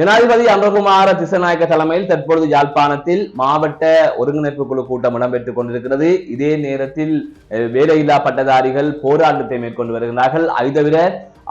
ஜனாதிபதி அன்பகுமார திசநாயக்க தலைமையில் தற்பொழுது யாழ்ப்பாணத்தில் மாவட்ட ஒருங்கிணைப்பு குழு கூட்டம் இடம்பெற்றுக் கொண்டிருக்கிறது. இதே நேரத்தில் வேலையில்லா பட்டதாரிகள் போராட்டத்தை மேற்கொண்டு வருகிறார்கள். அதை தவிர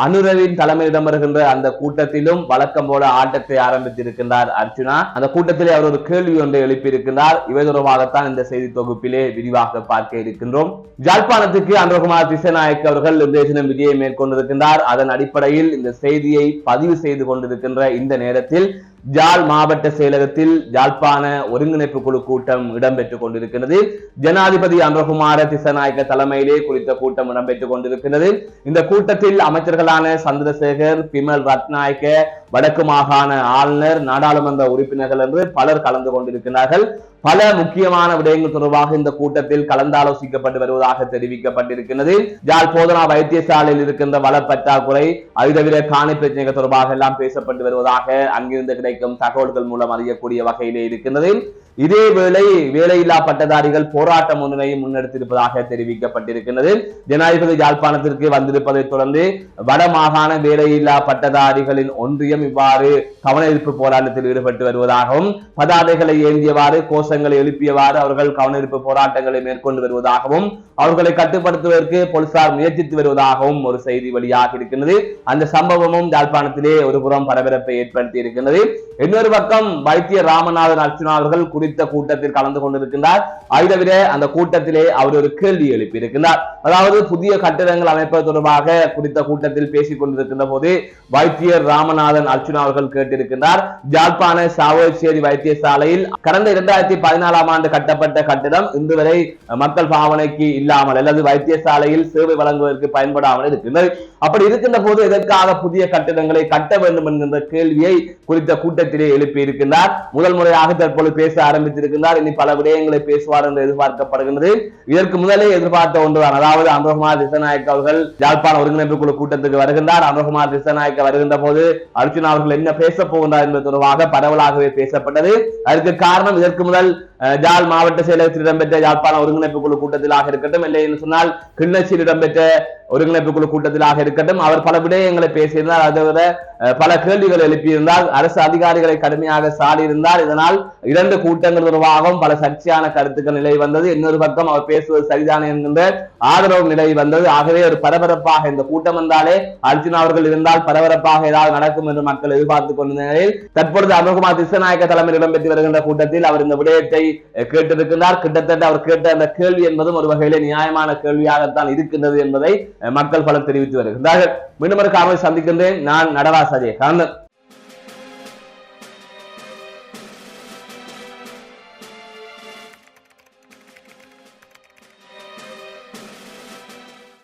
அனுரவின் தலைமையிடம் வருகின்ற அந்த கூட்டத்திலும் வழக்கம் போல ஆட்டத்தை ஆரம்பித்திருக்கின்றார் அர்ச்சுனா அந்த கூட்டத்திலே அவர் ஒரு கேள்வி ஒன்றை எழுப்பியிருக்கின்றார். இவை தொடர்பாகத்தான் இந்த செய்தி தொகுப்பிலே விரிவாக பார்க்க இருக்கின்றோம். ஜாழ்ப்பாணத்துக்கு அன்றகுமார் திசைநாயக் அவர்கள் இன்றைய தினம் விஜயை மேற்கொண்டிருக்கின்றார். அதன் அடிப்படையில் இந்த செய்தியை பதிவு செய்து கொண்டிருக்கின்ற இந்த நேரத்தில் ஜாழ் மாவட்ட செயலகத்தில் ஜாழ்ப்பாண ஒருங்கிணைப்பு குழு கூட்டம் இடம்பெற்றுக் கொண்டிருக்கிறது. ஜனாதிபதி அன்றகுமார திசநாயக்க தலைமையிலே குறித்த கூட்டம் இடம்பெற்றுக் கொண்டிருக்கிறது. இந்த கூட்டத்தில் அமைச்சர்களான சந்திரசேகர் பிமல் ரத்நாயக்க வடக்கு மாகாண ஆளுநர் நாடாளுமன்ற உறுப்பினர்கள் என்று பலர் கலந்து கொண்டிருக்கிறார்கள். பல முக்கியமான விடயங்கள் தொடர்பாக இந்த கூட்டத்தில் கலந்தாலோசிக்கப்பட்டு வருவதாக தெரிவிக்கப்பட்டிருக்கிறது. யாழ் போதனா வைத்தியசாலையில் இருக்கின்ற வள பற்றாக்குறை அதுதவிர காணி பிரச்சனைகள் தொடர்பாக எல்லாம் பேசப்பட்டு வருவதாக அங்கிருந்து கிடைக்கும் தகவல்கள் மூலம் அறியக்கூடிய வகையிலே இருக்கின்றது. இதேவேளை வேலையில்லா பட்டதாரிகள் போராட்டம் ஒன்றினையும் முன்னெடுத்திருப்பதாக தெரிவிக்கப்பட்டிருக்கிறது ஜனாதிபதி யாழ்ப்பாணத்திற்கு வந்திருப்பதை தொடர்ந்து வடமாகாண வேலையில்லா பட்டதாரிகளின் ஒன்றியம் இவ்வாறு கவனஈர்ப்பு போராட்டத்தில் ஈடுபட்டு வருவதாகவும் பதாதைகளை ஏந்தியவாறு கோஷங்களை எழுப்பியவாறு அவர்கள் கவனஈர்ப்பு போராட்டங்களை மேற்கொண்டு வருவதாகவும் அவர்களை கட்டுப்படுத்துவதற்கு போலீசார் முயற்சித்து வருவதாகவும் ஒரு செய்தி வெளியாக இருக்கின்றது. அந்த சம்பவமும் யாழ்ப்பாணத்திலே ஒரு புறம் பரபரப்பை ஏற்படுத்தி இருக்கின்றது. இன்னொரு பக்கம் வைத்திய ராமநாதன் அர்ச்சுனா அவர்கள் குறித்த கூட்டத்தில் கலந்து கொண்டிருக்கின்றார். அதை தவிர அந்த கூட்டத்திலே அவர் ஒரு கேள்வி எழுப்பியிருக்கிறார் அதாவது புதிய கட்டிடங்கள் அமைப்பது தொடர்பாக குறித்த கூட்டத்தில் பேசிக் கொண்டிருக்கின்ற போது வைத்தியர் ராமநாதன் அர்ச்சுனா அவர்கள் கேட்டிருக்கின்றார். ஜாழ்ப்பாண சாவச்சேரி வைத்தியசாலையில் கடந்த இரண்டாயிரத்தி பதினாலாம் ஆண்டு கட்டப்பட்ட கட்டிடம் இன்று வரை மக்கள் பாவனைக்கு இல்லாமல் அல்லது வைத்தியசாலையில் சேவை வழங்குவதற்கு பயன்படாமல் இருக்கின்றது. அப்படி இருக்கின்ற போது எதற்காக புதிய கட்டிடங்களை கட்ட வேண்டும் என்கின்ற கேள்வியை குறித்த கூட்டத்திலே எழுப்பி இருக்கின்றார் முதல் முறையாக தற்போது பேச ஆரம்பித்திருக்கிறார். இனி பல விடயங்களை பேசுவார் என்று எதிர்பார்க்கப்படுகின்றது. இதற்கு முதலே எதிர்பார்த்த ஒன்றுதான். அதாவது அனுரகுமார் திசநாயக் அவர்கள் யாழ்ப்பாண ஒருங்கிணைப்பு குழு கூட்டத்துக்கு வருகின்றார். அனுரகுமார் திசநாயக்க வருகின்ற போது அர்ஜுனா அவர்கள் என்ன பேச போகின்றார் என்பது தொடர்பாக பரவலாகவே பேசப்பட்டது. அதற்கு காரணம் இதற்கு முதல் ஜாழ் மாவட்ட செயலகத்தில் இடம்பெற்ற யாழ்ப்பாண ஒருங்கிணைப்பு குழு கூட்டத்திலாக இருக்கட்டும். இல்லை என்று சொன்னால் கிண்ணச்சியில் இடம்பெற்ற ஒருங்கிணைப்பு குழு கூட்டத்திலாக இருக்கட்டும். அவர் பல விடயங்களை பேசியிருந்தார். அதை விட பல கேள்விகள் எழுப்பியிருந்தார். அரசு அதிகாரிகளை கடுமையாக சாடியிருந்தார். இதனால் இரண்டு கூட்டங்கள் தொடர்பாகவும் பல சர்ச்சையான கருத்துக்கள் நிலை வந்தது. இன்னொரு பக்கம் அவர் பேசுவது சரிதான் என்கின்ற ஆதரவு நிலை வந்தது. ஆகவே ஒரு பரபரப்பாக இந்த கூட்டம் வந்தாலே அர்ஜுன் அவர்கள் இருந்தால் பரபரப்பாக ஏதாவது நடக்கும் என்று மக்கள் எதிர்பார்த்துக் கொண்ட நிலையில் தற்பொழுது அனுகுமார் திசநாயக்க தலைமையில் இடம்பெற்று வருகின்ற கூட்டத்தில் அவர் இந்த விடயத்தை அஹ், கேட்டிருக்கின்றார். கிட்டத்தட்ட அவர் கேட்ட அந்த கேள்வி என்பதும் ஒரு வகையிலே நியாயமான கேள்வியாகத்தான் இருக்கின்றது என்பதை மக்கள் பலர் தெரிவித்து வருகின்றார்கள். மீண்டும் ஒரு காரணம் சந்திக்கின்றேன். நான் நடராஜ் pasa, Alejandro?